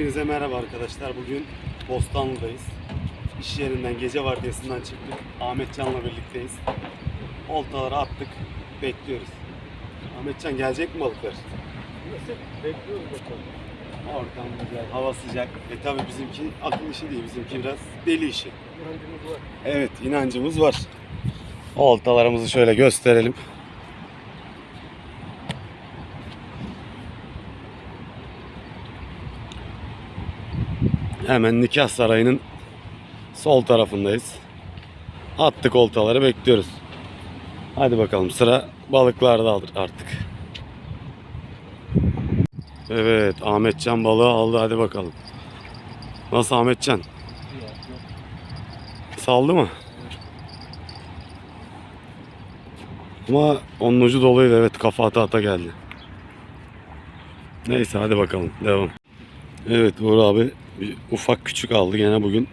Hepinize merhaba arkadaşlar. Bugün Bostanlı'dayız. İş yerinden gece vardiyasından çıktık. Ahmetcan'la birlikteyiz. Oltaları attık. Bekliyoruz. Ahmetcan gelecek mi balıklar? Bekliyoruz bakalım. Ortam güzel, hava sıcak. E tabi bizimki akıl işi değil, bizimki biraz deli işi. İnancımız var. Evet, inancımız var. Oltalarımızı şöyle gösterelim. Hemen nikah sarayının sol tarafındayız. Attık oltaları bekliyoruz. Hadi bakalım sıra balıklarda artık. Evet Ahmetcan balığı aldı hadi bakalım. Nasıl Ahmetcan? Saldı mı? Ama onun ucu doluydu evet kafa ata ata geldi. Neyse hadi bakalım devam. Evet Uğur abi bir ufak küçük aldı gene bugün.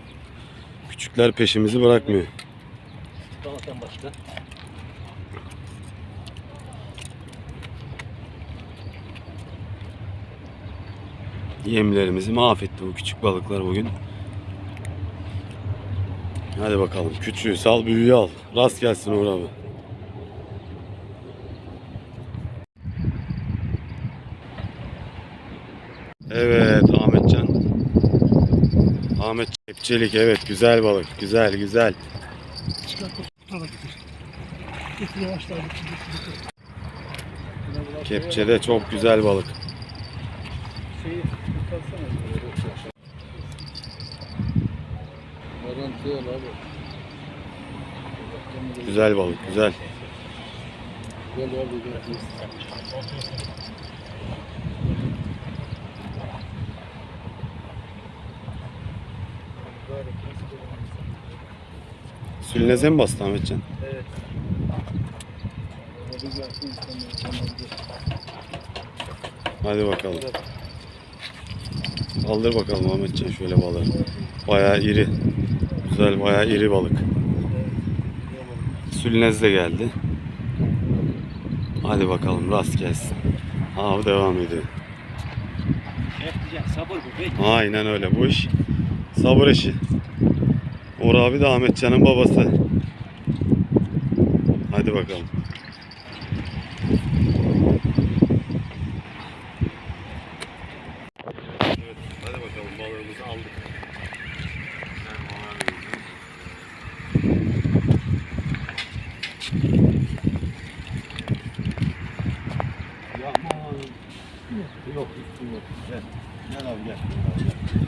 Küçükler peşimizi bırakmıyor. Sen başla. Yemlerimizi mahvetti bu küçük balıklar bugün. Hadi bakalım küçüğü sal büyüğü al. Rast gelsin Uğur abi. Evet Ahmetcan. Kepçelik evet güzel balık güzel güzel. Çıkart tutana. Kepçede çok güzel balık. Şeyi tutalsana. Garanti. Güzel balık güzel. Sülneze mi bastı Ahmetcan? Evet. Hadi bakalım. Kaldır bakalım Ahmetcan şöyle balığı. Bayağı iri. Güzel bayağı iri balık. Sülnez de geldi. Hadi bakalım rast gelsin. Av devam ediyor. Aynen öyle bu iş. Sabır işi. Uğur abi de Ahmetcan'ın babası. Hadi bakalım. Evet, hadi bakalım balığımızı aldık. Yok, üstüm yok. Gel. Gel abi gel. Gel abi,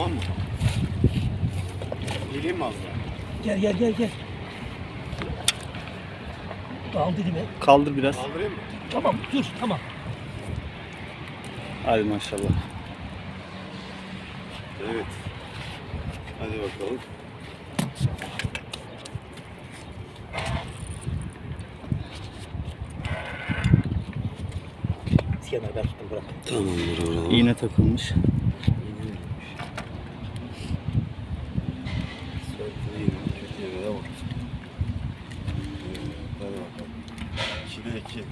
Tamam mı? Geleyim mi az daha? Gel gel gel gel. Al dilimi. Kaldır biraz. Kaldırayım mı? Tamam dur tamam. Hadi maşallah. Evet. Hadi bakalım. Ben tuttum bırak. Tamamdır abi. İğne takılmış. Sörfü iyi, kötü yere de bak. Evet, Hadi bakalım. İki.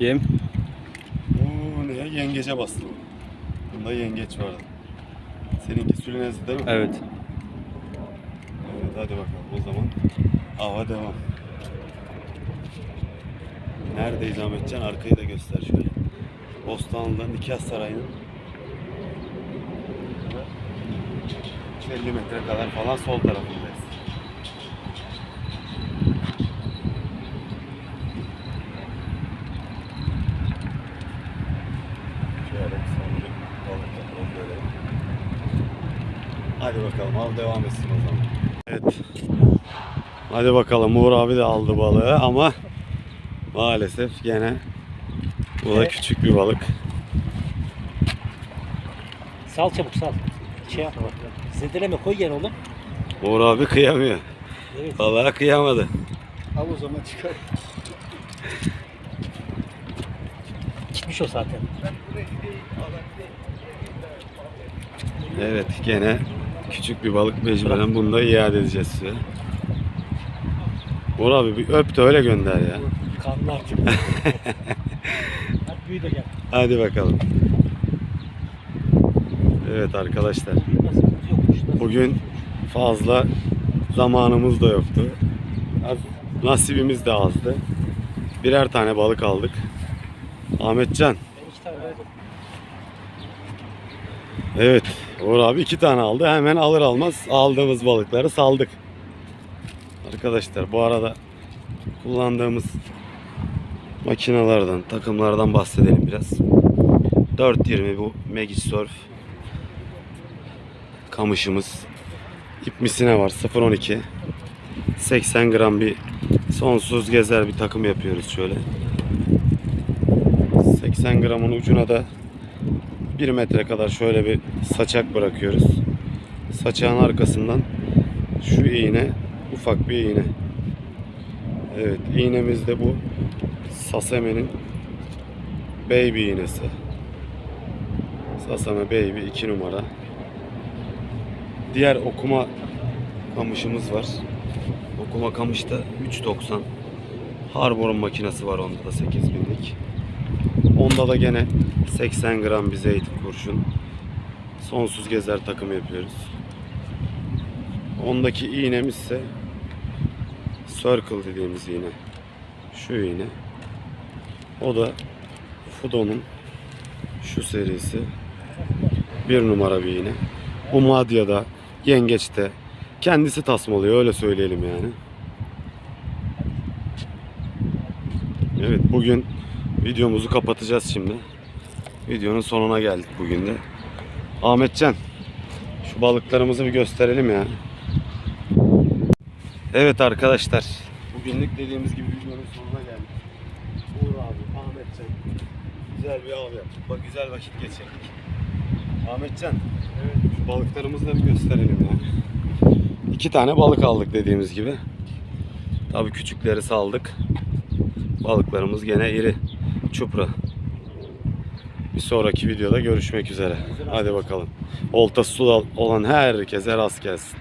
Yem. Bu ne? Yengece bastı bu. Bunda yengeç vardı. Seninki sülünezdi değil mi? Evet. Evet hadi bakalım o zaman ava devam. Neredeyiz Ahmetcan? Arkayı da göster şöyle. Bostanlı'da Nikah Sarayı'nın 50 metre kadar falan sol tarafındayız. Şöyle son bir balık yapalım böyle. Hadi bakalım al devam etsin o zaman. Evet. Hadi bakalım Uğur abi de aldı balığı ama maalesef gene bu da küçük bir balık. Sal çabuk sal. Şey yapma. Zedeleme koy yer oğlum. Uğur abi kıyamıyor. Evet. Balığa kıyamadı. Al o zaman çıkar. Gitmiş o zaten. Evet gene küçük bir balık mecburen bunu da iade edeceğiz size. Uğur abi bir öp de öyle gönder ya. Kanlı artık. Hadi büyü de gel. Hadi bakalım. Evet arkadaşlar. Nasibimiz Bugün yokmuş. fazla zamanımız da yoktu. Az, nasibimiz de azdı. Birer tane balık aldık. Ahmetcan. Ben iki tane verdim. Evet. Uğur abi iki tane aldı. Hemen alır almaz aldığımız balıkları saldık. Arkadaşlar bu arada kullandığımız makinalardan, takımlardan bahsedelim biraz. 420 bu Magic Surf kamışımız. İp misine var 0.12 80 gram bir sonsuz gezer bir takım yapıyoruz şöyle. 80 gramın ucuna da 1 metre kadar şöyle bir saçak bırakıyoruz. Saçağın arkasından şu iğne ufak bir iğne. Evet iğnemiz de bu Saseme'nin Baby iğnesi. Sasame Baby 2 numara. Diğer okuma kamışımız var. Okuma kamışta 3.90. Harbor'un makinesi var onda da 8000'lik. Onda da gene 80 gram bir zeytin kurşun. Sonsuz gezer takım yapıyoruz. Ondaki iğnemiz ise circle dediğimiz iğne. Şu iğne. O da Fudo'nun şu serisi. Bir numara bir iğne. Bu Madya'da, Yengeç'te kendisi tasmalıyor öyle söyleyelim yani. Evet bugün videomuzu kapatacağız şimdi. Videonun sonuna geldik bugün de. Ahmetcan şu balıklarımızı bir gösterelim ya. Evet arkadaşlar. Bugünlük dediğimiz gibi videonun sonuna geldik. Uğur abi, Ahmetcan. Güzel bir av yaptık. Bak güzel vakit geçirdik. Ahmetcan. Evet. Şu balıklarımızı da bir gösterelim ya. İki tane balık aldık dediğimiz gibi. Tabii küçükleri saldık. Balıklarımız gene iri. Çupra. Bir sonraki videoda görüşmek üzere. Hadi bakalım. Oltası su olan herkese rast gelsin.